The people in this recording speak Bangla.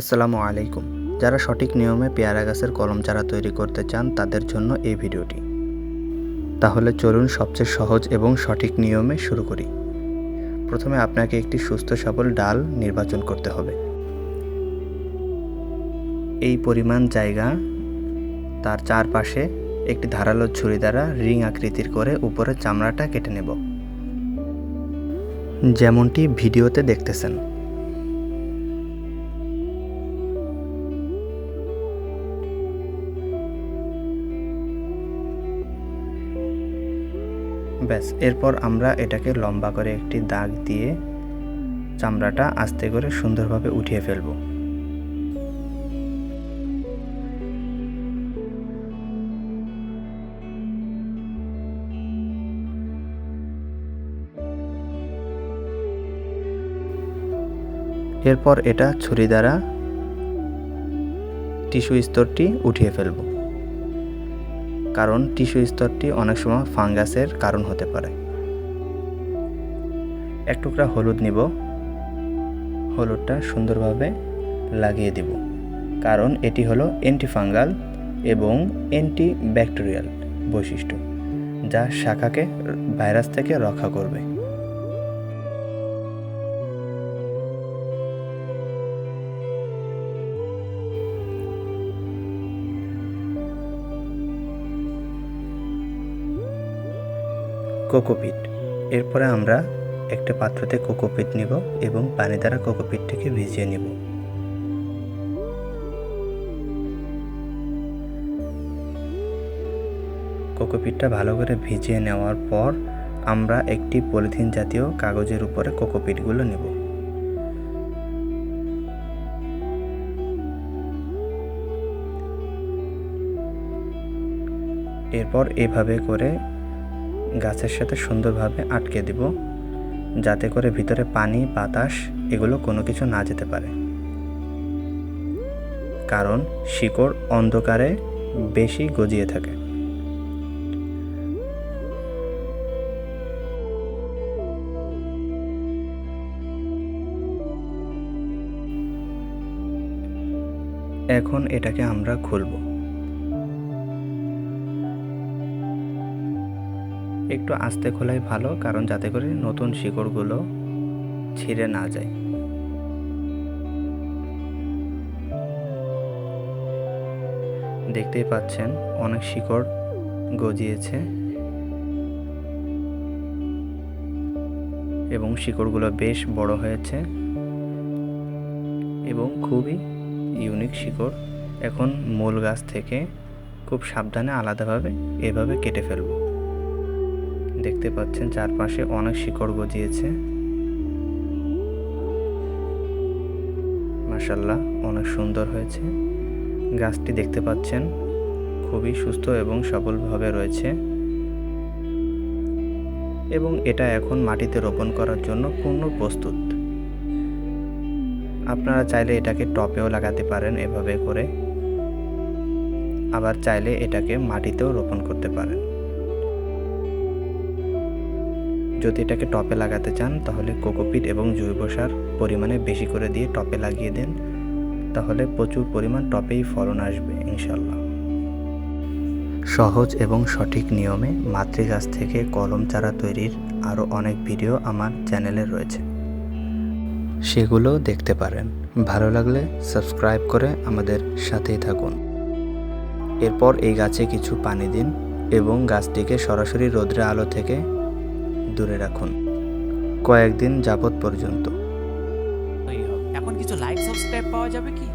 আসসালামু আলাইকুম। যারা সঠিক নিয়মে পেয়ারা গাছের কলম চারা তৈরি করতে চান, তাদের জন্য এই ভিডিওটি। তাহলে চলুন সবচেয়ে সহজ এবং সঠিক নিয়মে শুরু করি। প্রথমে আপনাকে একটি সুস্থ সবল ডাল নির্বাচন করতে হবে। এই পরিমাণ জায়গা তার চারপাশে একটি ধারালো ছুরি দ্বারা রিং আকৃতির করে উপরে চামড়াটা কেটে নেব। যেমনটি ভিডিওতে দেখতেছেন। ব্যাস, এরপর আমরা এটাকে লম্বা করে একটি দাগ দিয়ে চামড়াটা আস্তে করে সুন্দরভাবে উঠিয়ে ফেলব। এরপর এটা ছুরি দ্বারা টিস্যু স্তরটি উঠিয়ে ফেলব। কারণ টিস্যু স্তরটি অনেক সময় ফাঙ্গাসের কারণ হতে পারে। এক টুকরা হলুদ নিব। হলুদটা সুন্দরভাবে লাগিয়ে দিব, কারণ এটি হলো অ্যান্টিফাঙ্গাল এবং অ্যান্টি ব্যাকটেরিয়াল বৈশিষ্ট্য, যা শাখাকে ভাইরাস থেকে রক্ষা করবে। কোকোপিট। এরপরে আমরা একটা পাত্রতে কোকোপিট নিব এবং পানি দ্বারা কোকোপিটটিকে ভিজিয়ে নিব। কোকোপিটটা ভালো করে ভিজিয়ে নেওয়ার পর আমরা একটি পলিথিন জাতীয় কাগজের উপরে কোকোপিটগুলো নেব। এরপর এভাবে করে গাছের সাথে সুন্দরভাবে আটকে দিব, যাতে করে ভিতরে পানি, বাতাস এগুলো কোনো কিছু না যেতে পারে। কারণ শিকড় অন্ধকারে বেশি গজিয়ে থাকে। এখন এটাকে আমরা খুলবো। একটু আস্তে খোলাই ভালো, কারণ যাতে করে নতুন শিকড়গুলো ছিঁড়ে না যায়। দেখতেই পাচ্ছেন, অনেক শিকড় গজিয়েছে। এবং শিকড়গুলো বেশ বড় হয়েছে। এবং খুবই ইউনিক শিকড়। এখন মূল গাছ থেকে খুব সাবধানে আলাদাভাবে এভাবে কেটে ফেলব। দেখতে পাচ্ছেন, চারপাশে অনেক শিকড় গজিয়েছে। মাসাল্লাহ অনেক সুন্দর হয়েছে। গাছটি দেখতে পাচ্ছেন, খুবই সুস্থ এবং সবলভাবে রয়েছে। এবং এটা এখন মাটিতে রোপণ করার জন্য পূর্ণ প্রস্তুত। আপনারা চাইলে এটাকে টপেও লাগাতে পারেন এভাবে করে। আবার চাইলে এটাকে মাটিতেও রোপণ করতে পারেন। যদি এটাকে টপে লাগাতে চান, তাহলে কোকোপিট এবং জৈব সার পরিমাণে বেশি করে দিয়ে টপে লাগিয়ে দেন। তাহলে প্রচুর পরিমাণ টপেই ফলন আসবে ইনশাল্লাহ সহজ এবং সঠিক নিয়মে মাতৃগাছ থেকে কলম চারা তৈরির আরও অনেক ভিডিও আমার চ্যানেলে রয়েছে। সেগুলো দেখতে পারেন। ভালো লাগলে সাবস্ক্রাইব করে আমাদের সাথেই থাকুন। এরপর এই গাছে কিছু পানি দিন এবং গাছটিকে সরাসরি রৌদ্রে আলো থেকে দূরে রাখুন। কয়েকদিন যাবত পর্যন্ত। এখন কিছু লাইক সাবস্ক্রাইব পাওয়া যাবে কি?